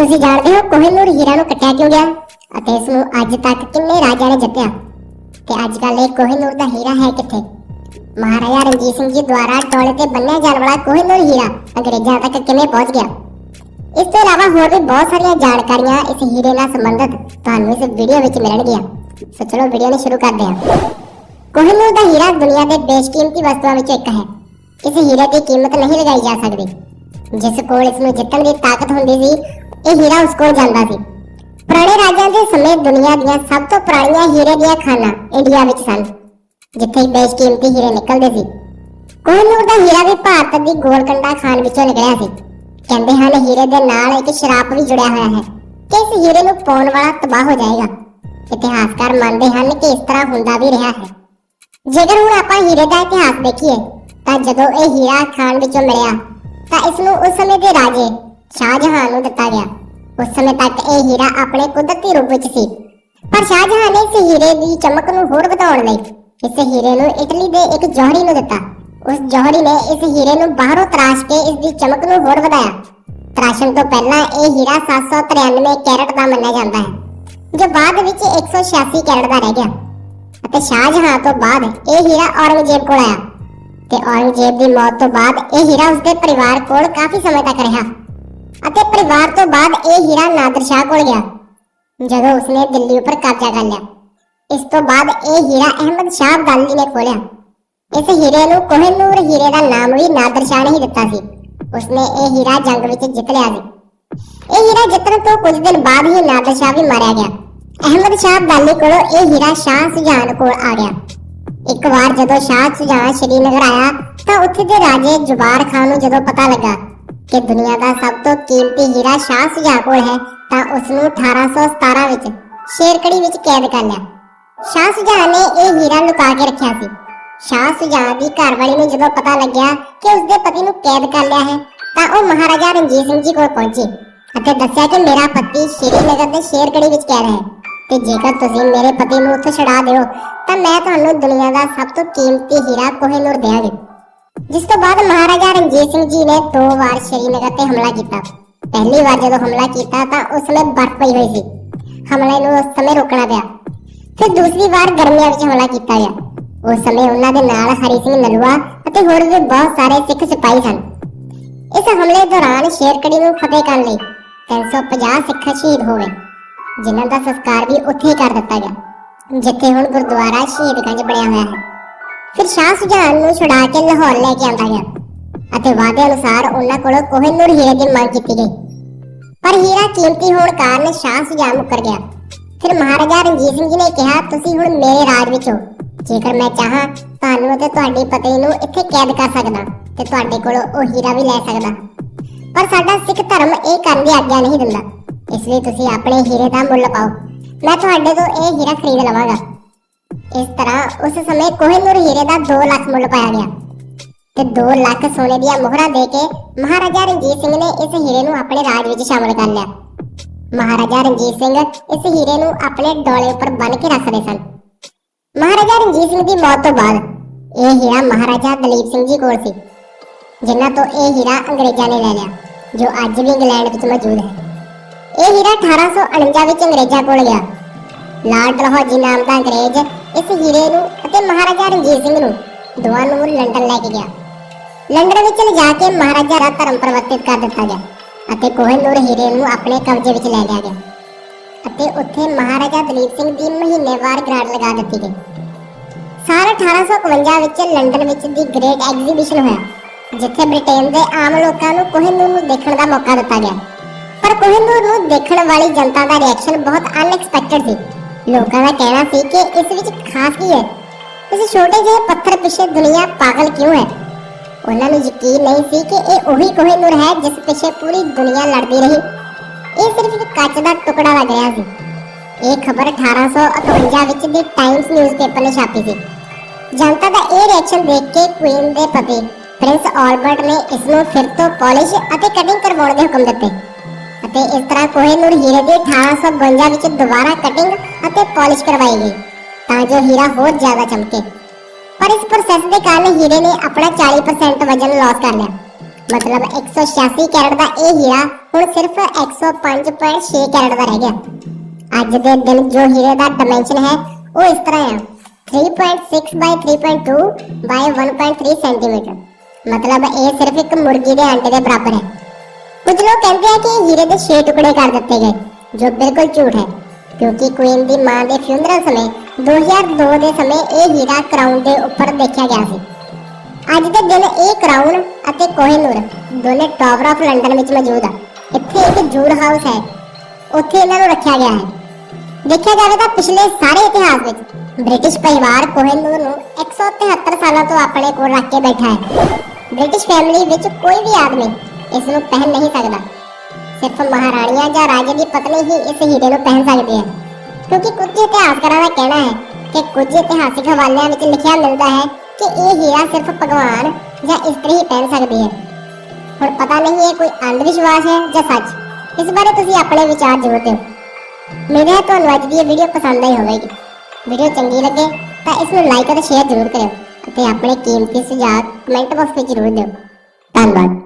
ਤੁਸੀਂ ਜਾਣਦੇ ਹੋ ਕੋਹਿਨੂਰ ਹੀਰਾ ਨੂੰ ਕੱਟਿਆ ਕਿਉਂ ਗਿਆ? ਅਤੇ ਇਸ ਨੂੰ ਅੱਜ ਤੱਕ ਕਿੰਨੇ ਰਾਜਿਆਂ ਨੇ ਜਿੱਤਿਆ? ਤੇ ਅੱਜ ਕੱਲ੍ਹ ਇਹ ਕੋਹਿਨੂਰ ਦਾ ਹੀਰਾ ਹੈ ਕਿੱਥੇ? ਮਹਾਰਾਜਾ ਰਣਜੀਤ ਸਿੰਘ ਜੀ ਦੁਆਰਾ ਟੋਲੇ ਤੇ ਬੰਨਿਆ ਜਾਣ ਵਾਲਾ ਕੋਹਿਨੂਰ ਹੀਰਾ ਅੰਗਰੇਜ਼ਾਂ ਤੱਕ ਕਿਵੇਂ ਪਹੁੰਚ ਗਿਆ? ਇਸ ਤੋਂ ਇਲਾਵਾ ਹੋਰ ਵੀ ਬਹੁਤ ਸਾਰੀਆਂ ਜਾਣਕਾਰੀਆਂ ਇਸ ਹੀਰੇ ਨਾਲ ਸੰਬੰਧਿਤ ਤੁਹਾਨੂੰ ਇਸ ਵੀਡੀਓ ਵਿੱਚ ਮਿਲਣਗੀਆਂ। ਸੋ ਚਲੋ ਵੀਡੀਓ ਨੂੰ ਸ਼ੁਰੂ ਕਰਦੇ ਹਾਂ। ਕੋਹਿਨੂਰ ਦਾ ਹੀਰਾ ਦੁਨੀਆ ਦੇ ਬੇਸ਼ਕੀਮਤੀ ਵਸਤੂਆਂ ਵਿੱਚੋਂ ਇੱਕ ਹੈ। ਇਸ ਹੀਰੇ ਦੀ ਕੀਮਤ ਨਹੀਂ ਲਗਾਈ ਜਾ ਸਕਦੀ। ਜਿਸ ਕੋਲ ਇਸ ਨੂੰ ਜਿੱਤਣ ਦੀ ਤਾਕਤ ਹੁੰਦੀ ਸੀ ਇਹ ਹੀਰਾ ਉਸ ਕੋਲ ਜਾਂਦਾ ਸੀ। ਪੁਰਾਣੇ ਰਾਜਿਆਂ ਦੇ ਸਮੇਂ ਦੁਨੀਆ ਦੀਆਂ ਸਭ ਤੋਂ ਪੁਰਾਣੀਆਂ ਹੀਰੇ ਦੀਆਂ ਖਾਨਾਂ ਇੰਡੀਆ ਵਿੱਚ ਸਨ, ਜਿੱਥੇ ਬੇਸ਼ਕੀਮਤੀ ਹੀਰੇ ਨਿਕਲਦੇ ਸੀ। ਕੋਹਿਨੂਰ ਦਾ ਹੀਰਾ ਵੀ ਭਾਰਤ ਦੀ ਗੋਲਕੰਡਾ ਖਾਨ ਵਿੱਚੋਂ ਨਿਕਲਿਆ ਸੀ। ਕਹਿੰਦੇ ਹਨ, ਹੀਰੇ ਦੇ ਨਾਲ ਇੱਕ ਸ਼ਰਾਪ ਵੀ ਜੁੜਿਆ ਹੋਇਆ ਹੈ ਕਿ ਇਸ ਹੀਰੇ ਨੂੰ ਪਾਉਣ ਵਾਲਾ ਤਬਾਹ ਹੋ ਜਾਏਗਾ। ਇਤਿਹਾਸਕਾਰ ਮੰਨਦੇ ਹਨ ਕਿ ਇਸ ਤਰ੍ਹਾਂ ਹੁੰਦਾ ਵੀ ਰਿਹਾ ਹੈ। ਜੇਕਰ ਹੁਣ ਆਪਾਂ ਹੀਰੇ ਦਾ ਇਤਿਹਾਸ ਦੇਖੀਏ, ਤਾਂ ਜਦੋਂ ਇਹ ਹੀਰਾ ਖਾਨ ਵਿੱਚੋਂ ਮਿਲਿਆ, ਤਾਂ ਇਸ ਨੂੰ ਉਸ ਸਮੇਂ ਦੇ ਰਾਜੇ ਸ਼ਾਹਜਹਾਨ ਨੂੰ ਦਿੱਤਾ ਗਿਆ। ਉਸ ਸਮੇਂ ਤੱਕ ਇਹ ਹੀਰਾ ਆਪਣੇ ਕੁਦਰਤੀ ਰੂਪ ਵਿੱਚ ਸੀ। ਪਰ ਸ਼ਾਹਜਹਾਨ ਨੇ ਇਸ ਹੀਰੇ ਦੀ ਚਮਕ ਨੂੰ ਹੋਰ ਵਧਾਉਣ ਲਈ ਇਸ ਹੀਰੇ ਨੂੰ ਇਟਲੀ ਦੇ ਇੱਕ ਜੌਹਰੀ ਨੂੰ ਦਿੱਤਾ। ਉਸ ਜੌਹਰੀ ਨੇ ਇਸ ਹੀਰੇ ਨੂੰ ਬਾਹਰੋਂ ਤਰਾਸ਼ ਕੇ ਇਸ ਦੀ ਚਮਕ ਨੂੰ ਹੋਰ ਵਧਾਇਆ। ਤਰਾਸ਼ਣ ਤੋਂ ਪਹਿਲਾਂ ਇਹ ਹੀਰਾ 793 ਕੈਰਟ ਦਾ ਮੰਨਿਆ ਜਾਂਦਾ ਹੈ, ਜੋ ਬਾਅਦ ਵਿੱਚ 186 ਕੈਰਟ ਦਾ ਰਹਿ ਗਿਆ। ਅਤੇ ਸ਼ਾਹਜਹਾਂ ਤੋਂ ਬਾਅਦ ਇਹ ਹੀਰਾ ਔਰੰਗਜ਼ੇਬ ਕੋਲ ਆਇਆ। ਤੇ ਔਰੰਗਜ਼ੇਬ ਦੀ ਮੌਤ ਤੋਂ ਬਾਅਦ ਇਹ ਹੀਰਾ ਉਸਦੇ ਪਰਿਵਾਰ ਕੋਲ ਕਾਫੀ ਸਮੇਂ ਤੱਕ ਰਿਹਾ। ਅਤੇ ਪਰਿਵਾਰ ਤੋਂ ਬਾਅਦ ਇਹ ਹੀਰਾ ਨਾਦਰ ਸ਼ਾਹ ਕੋਲ ਗਿਆ, ਜਦੋਂ ਉਸਨੇ ਦਿੱਲੀ ਉੱਪਰ ਕਬਜ਼ਾ ਕਰ ਲਿਆ। ਇਸ ਤੋਂ ਬਾਅਦ ਇਹ ਹੀਰਾ ਅਹਿਮਦ ਸ਼ਾਹ ਅਬਦਾਲੀ ਨੇ ਖੋਲਿਆ ਇਸ ਹੀਰੇ ਨੂੰ ਕੋਹਿਨੂਰ ਹੀਰੇ ਦਾ ਨਾਮ ਵੀ ਨਾਦਰ ਸ਼ਾਹ ਨੇ ਹੀ ਦਿੱਤਾ ਸੀ। ਉਸਨੇ ਇਹ ਹੀਰਾ ਜੰਗ ਵਿੱਚ ਜਿੱਤ ਲਿਆ ਸੀ। ਇਹ ਹੀਰਾ ਜਿੱਤਣ ਤੋਂ ਕੁਝ ਦਿਨ ਬਾਅਦ ਹੀ ਨਾਦਰ ਸ਼ਾਹ ਵੀ ਮਾਰਿਆ ਗਿਆ। ਅਹਿਮਦ ਸ਼ਾਹ ਅਬਦਾਲੀ ਕੋਲੋਂ ਇਹ ਹੀਰਾ ਸ਼ਾਹ ਸੁਜਾਨ ਕੋਲ ਆ ਗਿਆ। ਇੱਕ ਵਾਰ ਜਦੋਂ ਸ਼ਾਹ ਸੁਜਾਨ ਸ਼੍ਰੀਨਗਰ ਆਇਆ, ਤਾਂ ਉੱਥੇ ਦੇ ਰਾਜੇ ਜੁਬਾਰ ਖਾਨ ਨੂੰ ਜਦੋਂ ਪਤਾ ਲੱਗਾ ਕਿ ਦੁਨੀਆ ਦਾ ਸਭ ਤੋਂ ਕੀਮਤੀ ਹੀਰਾ ਸ਼ਾਹ ਸੁਜਾਨ ਕੋਲ ਹੈ, ਤਾਂ ਉਸ ਨੂੰ 1817 ਵਿੱਚ ਸ਼ੇਰਕੜੀ ਵਿੱਚ ਕੈਦ ਕਰ ਲਿਆ। ਸ਼ਾਹ ਸੁਜਾਨ ਨੇ ਇਹ ਹੀਰਾ ਲੁਕਾ ਕੇ ਰੱਖਿਆ ਸੀ। ਸ਼ਾਹ ਸੁਜਾਨ ਦੀ ਘਰਵਾਲੀ ਨੂੰ ਜਦੋਂ ਪਤਾ ਲੱਗਿਆ ਕਿ ਉਸਦੇ ਪਤੀ ਨੂੰ ਕੈਦ ਕਰ ਲਿਆ ਹੈ, ਤਾਂ ਉਹ ਮਹਾਰਾਜਾ ਰਣਜੀਤ ਸਿੰਘ ਜੀ ਕੋਲ ਪਹੁੰਚੀ ਅਤੇ ਦੱਸਿਆ ਕਿ ਮੇਰਾ ਪਤੀ ਸ਼੍ਰੀਨਗਰ ਦੇ ਸ਼ੇਰਕੜੀ ਵਿੱਚ ਕਹਿ ਰਿਹਾ ਹੈ ਤੇ ਜੇਕਰ ਤੁਸੀਂ ਮੇਰੇ ਪਤੀ ਨੂੰ ਉੱਥੇ ਛੁਡਾ ਦਿਓ, ਤਾਂ ਮੈਂ ਤੁਹਾਨੂੰ ਦੁਨੀਆ ਦਾ ਸਭ ਤੋਂ ਕੀਮਤੀ ਹੀਰਾ ਕੋਹਿਨੂਰ ਦੇਵਾਂਗੀ ਜਿਸ ਤੋਂ ਬਾਅਦ ਮਹਾਰਾਜਾ ਰਣਜੀਤ ਸਿੰਘ ਜੀ ਨੇ ਦੋ ਵਾਰ ਸ਼੍ਰੀਨਗਰ ਤੇ ਹਮਲਾ ਕੀਤਾ। ਪਹਿਲੀ ਵਾਰ ਜਦੋਂ ਹਮਲਾ ਕੀਤਾ ਤਾਂ ਉਸ ਸਮੇਂ ਬਰਫ਼ ਪਈ ਹੋਈ ਸੀ। ਹਮਲੇ ਨੂੰ ਉਸ ਸਮੇਂ ਰੋਕਣਾ ਪਿਆ। ਫਿਰ ਦੂਸਰੀ ਵਾਰ ਗਰਮੀਆਂ ਵਿੱਚ ਹਮਲਾ ਕੀਤਾ ਗਿਆ। ਉਸ ਸਮੇਂ ਉਹਨਾਂ ਦੇ ਨਾਲ ਹਰੀ ਸਿੰਘ ਨਲੂਆ ਅਤੇ ਹੋਰ ਵੀ ਬਹੁਤ ਸਾਰੇ ਸਿੱਖ ਸਿਪਾਹੀ ਸਨ। ਇਸ ਹਮਲੇ ਦੌਰਾਨ ਸ਼ੇਰਕੜੀ ਨੂੰ ਫਤਿਹ ਕਰਨ ਲਈ 350 ਸਿੱਖ ਸ਼ਹੀਦ ਹੋ ਗਏ, ਜਿਨ੍ਹਾਂ ਦਾ ਸੰਸਕਾਰ ਵੀ ਉੱਥੇ ਹੀ ਕਰ ਦਿੱਤਾ ਗਿਆ, ਜਿੱਥੇ ਹੁਣ ਗੁਰਦੁਆਰਾ ਸ਼ਹੀਦਗੰਜ ਬਣਿਆ ਹੋਇਆ ਹੈ। ਫਿਰ ਸ਼ਾਹ ਸੁਜਾਨ ਨੂੰ ਛੁਡਾ ਕੇ ਲਾਹੌਰ ਲੈ ਕੇ ਆਂਦਾ ਗਿਆ ਅਤੇ ਵਾਅਦੇ ਅਨੁਸਾਰ ਉਹਨਾਂ ਕੋਲੋਂ ਕੋਹਿਨੂਰ ਹੀਰੇ ਦੀ ਮੰਗ ਕੀਤੀ ਗਈ। ਪਰ ਹੀਰਾ ਕੀਮਤੀ ਹੋਣ ਕਾਰਨ ਸ਼ਾਹ ਸੁਜਾਨ ਮੁੱਕਰ ਗਿਆ। ਫਿਰ ਮਹਾਰਾਜਾ ਰਣਜੀਤ ਸਿੰਘ ਜੀ ਨੇ ਕਿਹਾ, ਤੁਸੀਂ ਹੁਣ ਮੇਰੇ ਰਾਜ ਵਿੱਚ ਹੋ। ਜੇਕਰ ਮੈਂ ਚਾਹਾਂ, ਤੁਹਾਨੂੰ ਅਤੇ ਤੁਹਾਡੀ ਪਤਨੀ ਨੂੰ ਇੱਥੇ ਕੈਦ ਕਰ ਸਕਦਾ ਤੇ ਤੁਹਾਡੇ ਕੋਲੋਂ ਉਹ ਹੀਰਾ ਵੀ ਲੈ ਸਕਦਾ। ਪਰ ਸਾਡਾ ਸਿੱਖ ਧਰਮ ਇਹ ਕਰਨ ਦੀ ਆਗਿਆ ਨਹੀਂ ਦਿੰਦਾ। ਇਸ ਲਈ ਤੁਸੀਂ ਆਪਣੇ ਹੀਰੇ ਦਾ ਮੁੱਲ ਪਾਓ। ਮੈਂ ਤੁਹਾਡੇ ਤੋਂ ਇਹ ਹੀਰਾ ਖਰੀਦ ਲਵਾਂਗਾ। ਇਸ ਤਰ੍ਹਾਂ ਉਸ ਸਮੇਂ ਕੋਹਿਨੂਰ ਹੀਰੇ ਦਾ 2 ਲੱਖ ਮੁੱਲ ਪਾਇਆ ਗਿਆ ਤੇ 2 ਲੱਖ ਸੋਨੇ ਦੀਆਂ ਮੁਹਰਾਂ ਦੇ ਕੇ ਮਹਾਰਾਜਾ ਰਣਜੀਤ ਸਿੰਘ ਨੇ ਇਸ ਹੀਰੇ ਨੂੰ ਆਪਣੇ ਰਾਜ ਵਿੱਚ ਸ਼ਾਮਲ ਕਰ ਲਿਆ। ਮਹਾਰਾਜਾ ਰਣਜੀਤ ਸਿੰਘ ਇਸ ਹੀਰੇ ਨੂੰ ਆਪਣੇ ਡੋਲੇ ਉੱਪਰ ਬੰਨ੍ਹ ਕੇ ਰੱਖਦੇ ਸਨ। ਮਹਾਰਾਜਾ ਰਣਜੀਤ ਸਿੰਘ ਦੀ ਮੌਤ ਤੋਂ ਬਾਅਦ ਇਹ ਹੀਰਾ ਮਹਾਰਾਜਾ ਦਲੀਪ ਸਿੰਘ ਜੀ ਕੋਲ ਸੀ, ਜਿਨ੍ਹਾਂ ਤੋਂ ਇਹ ਹੀਰਾ ਅੰਗਰੇਜ਼ਾਂ ਨੇ ਲੈ ਲਿਆ, ਜੋ ਅੱਜ ਵੀ ਇੰਗਲੈਂਡ ਵਿੱਚ ਮੌਜੂਦ ਹੈ। ਇਹ ਹੀਰਾ 1849 ਵਿੱਚ ਅੰਗਰੇਜ਼ਾਂ ਕੋਲ ਗਿਆ। ਲਾਰਡ ਡਲਹੌਜੀ ਨਾਮ ਦਾ ਅੰਗਰੇਜ਼ ਇਸ ਹੀਰੇ ਨੂੰ ਅਤੇ ਮਹਾਰਾਜਾ ਰਣਜੀਤ ਸਿੰਘ ਨੂੰ ਦੋਵਾਂ ਨੂੰ ਲੰਡਨ ਲੈ ਕੇ ਗਿਆ। ਲੰਡਨ ਵਿੱਚ ਲਿਜਾ ਕੇ ਮਹਾਰਾਜਾ ਦਾ ਧਰਮ ਪਰਿਵਰਤਿਤ ਕਰ ਦਿੱਤਾ ਗਿਆ ਅਤੇ ਕੋਹਿਨੂਰ ਹੀਰੇ ਨੂੰ ਆਪਣੇ ਕਬਜ਼ੇ ਵਿੱਚ ਲੈ ਲਿਆ ਗਿਆ ਅਤੇ ਉੱਥੇ ਮਹਾਰਾਜਾ ਦਲੀਪ ਸਿੰਘ ਦੀ ਮਹੀਨੇਵਾਰ ਗ੍ਰਾਂਟ ਲਗਾ ਦਿੱਤੀ ਗਈ। ਸਾਲ 1851 ਵਿੱਚ ਲੰਡਨ ਵਿੱਚ ਦੀ ਗ੍ਰੇਟ ਐਗਜ਼ੀਬਿਸ਼ਨ ਹੋਇਆ, ਜਿੱਥੇ ਬ੍ਰਿਟੇਨ ਦੇ ਆਮ ਲੋਕਾਂ ਨੂੰ ਕੋਹਿਨੂਰ ਨੂੰ ਦੇਖਣ ਦਾ ਮੌਕਾ ਦਿੱਤਾ ਗਿਆ। ਪਰ ਕੋਹਿਨੂਰ ਨੂੰ ਦੇਖਣ ਵਾਲੀ ਜਨਤਾ ਦਾ ਰਿਐਕਸ਼ਨ ਬਹੁਤ ਅਨਐਕਸਪੈਕਟਡ ਸੀ। ਲੋਕਾਂ ਦਾ ਕਹਿਣਾ ਸੀ ਕਿ ਇਸ ਵਿੱਚ ਖਾਸ ਕੀ ਹੈ? ਇਸ ਛੋਟੇ ਜਿਹੇ ਪੱਥਰ ਪਿੱਛੇ ਦੁਨੀਆ ਪਾਗਲ ਕਿਉਂ ਹੈ? ਉਹਨਾਂ ਨੂੰ ਯਕੀਨ ਨਹੀਂ ਸੀ ਕਿ ਇਹ ਉਹੀ ਕੋਹਿਨੂਰ ਹੈ ਜਿਸ ਪਿੱਛੇ ਪੂਰੀ ਦੁਨੀਆ ਲੜਦੀ ਰਹੀ। ਇਹ ਸਿਰਫ ਇੱਕ ਕੱਚ ਦਾ ਟੁਕੜਾ ਲੱਗ ਰਿਹਾ ਸੀ। ਇਹ ਖਬਰ 1851 ਵਿੱਚ ਦੀ ਟਾਈਮਸ ਨਿਊਜ਼ਪੇਪਰ ਨੇ ਛਾਪੀ ਸੀ। ਜਨਤਾ ਦਾ ਇਹ ਰਿਐਕਸ਼ਨ ਦੇਖ ਕੇ ਕੁਈਨ ਦੇ ਪਤੀ ਪ੍ਰਿੰਸ ਆਲਬਰਟ ਨੇ ਇਸ ਨੂੰ ਫਿਰ ਤੋਂ ਪਾਲਿਸ਼ ਅਤੇ ਕਟਿੰਗ ਕਰਵਾਉਣ ਦੇ ਹੁਕਮ ਦਿੱਤੇ। ਅਤੇ ਇਸ ਤਰ੍ਹਾਂ ਕੋਹਿਨੂਰ ਹੀਰੇ ਦੀ 1852 ਵਿੱਚ ਦੁਬਾਰਾ ਕਟਿੰਗ ਅਤੇ ਪਾਲਿਸ਼ ਕਰਵਾਈ ਗਈ ਤਾਂ ਜੋ ਹੀਰਾ ਹੋਰ ਜ਼ਿਆਦਾ ਚਮਕੇ। ਪਰ ਇਸ ਪ੍ਰੋਸੈਸ ਦੇ ਕਾਰਨ ਹੀਰੇ ਨੇ ਆਪਣਾ 40% ਵਜ਼ਨ ਲਾਸ ਕਰ ਲਿਆ। ਮਤਲਬ 186 ਕੈਰਟ ਦਾ ਇਹ ਹੀਰਾ ਹੁਣ ਸਿਰਫ 105.6 ਕੈਰਟ ਦਾ ਰਹਿ ਗਿਆ। ਅੱਜ ਦੇ ਦਿਨ ਜੋ ਹੀਰੇ ਦਾ ਡਾਈਮੈਂਸ਼ਨ ਹੈ, ਉਹ ਇਸ ਤਰ੍ਹਾਂ ਹੈ 3.6 by 3.2 by 1.3 ਸੈਂਟੀਮੀਟਰ ਮਤਲਬ ਇਹ ਸਿਰਫ ਇੱਕ ਮੁਰਗੀ ਦੇ ਅੰਡੇ ਦੇ ਬਰਾਬਰ ਹੈ। ਕੁਝ ਲੋਕ ਕਹਿੰਦੇ ਆ ਕਿ ਹੀਰੇ ਦੇ 6 ਟੁਕੜੇ ਕਰ ਦਿੱਤੇ ਗਏ, ਜੋ ਬਿਲਕੁਲ ਝੂਠ ਹੈ, ਕਿਉਂਕਿ ਕੁਈਨ ਦੀ ਮਾਂ ਦੇ ਫਿਊਨਰਲ ਸਮੇਂ 2002 ਦੇ ਸਮੇਂ ਇਹ ਹੀਰਾ ਕਰਾਊਨ ਦੇ ਉੱਪਰ ਦੇਖਿਆ ਗਿਆ ਸੀ। ਅੱਜ ਦੇ ਦਿਨ ਇਹ ਕਰਾਊਨ ਅਤੇ ਕੋਹਿਨੂਰ ਦੋਨੇ ਟਾਵਰ ਆਫ ਲੰਡਨ ਵਿੱਚ ਮੌਜੂਦ ਆ। ਇੱਥੇ ਇੱਕ ਜੂੜ ਹਾਊਸ ਹੈ, ਉੱਥੇ ਇਹਨਾਂ ਨੂੰ ਰੱਖਿਆ ਗਿਆ ਹੈ। ਦੇਖਿਆ ਜਾਵੇ ਤਾਂ ਪਿਛਲੇ ਸਾਰੇ ਇਤਿਹਾਸ ਵਿੱਚ ਬ੍ਰਿਟਿਸ਼ ਪਰਿਵਾਰ ਕੋਹਿਨੂਰ ਨੂੰ 173 ਸਾਲਾਂ ਤੋਂ ਆਪਣੇ ਕੋਲ ਰੱਖ ਕੇ ਬੈਠਾ ਹੈ। ਬ੍ਰਿਟਿਸ਼ ਫੈਮਿਲੀ ਵਿੱਚ ਕੋਈ ਵੀ ਆਦਮੀ ਇਸ ਨੂੰ ਪਹਿਨ ਨਹੀਂ ਸਕਦਾ। ਸਿਰਫ ਮਹਾਰਾਣੀਆਂ ਜਾਂ ਰਾਜੇ ਦੀ ਪਤਨੀ ਹੀ ਇਸ ਹੀਰੇ ਨੂੰ ਪਹਿਨ ਸਕਦੀ ਹੈ ਕਿਉਂਕਿ ਕੁਝ ਇਤਿਹਾਸਕਾਰਾਂ ਦਾ ਕਹਿਣਾ ਹੈ ਕਿ ਕੁਝ ਇਤਿਹਾਸਿਕ ਹਵਾਲਿਆਂ ਵਿੱਚ ਲਿਖਿਆ ਮਿਲਦਾ ਹੈ ਕਿ ਇਹ ਹੀਰਾ ਸਿਰਫ ਭਗਵਾਨ ਜਾਂ ਇਸਤਰੀ ਹੀ ਪਹਿਨ ਸਕਦੀ ਹੈ ਹੁਣ ਪਤਾ ਨਹੀਂ ਇਹ ਕੋਈ ਅੰਧ ਵਿਸ਼ਵਾਸ ਹੈ ਜਾਂ ਸੱਚ। ਇਸ ਬਾਰੇ ਤੁਸੀਂ ਆਪਣੇ ਵਿਚਾਰ ਜ਼ਰੂਰ ਦਿਓ। ਮੇਰੇ ਤੁਹਾਨੂੰ ਅੱਜ ਦੀ ਵੀਡੀਓ ਪਸੰਦ ਆਈ ਹੋਵੇਗੀ। ਵੀਡੀਓ ਚੰਗੀ ਲੱਗੇ ਤਾਂ ਇਸ ਨੂੰ ਲਾਈਕ ਅਤੇ ਸ਼ੇਅਰ ਜ਼ਰੂਰ ਕਰਿਓ ਅਤੇ ਆਪਣੇ ਕੀਮਤੀ ਸੁਝਾਅ ਕਮੈਂਟ ਬਾਕਸ ਵਿੱਚ ਜ਼ਰੂਰ ਦਿਓ। ਧੰਨਵਾਦ।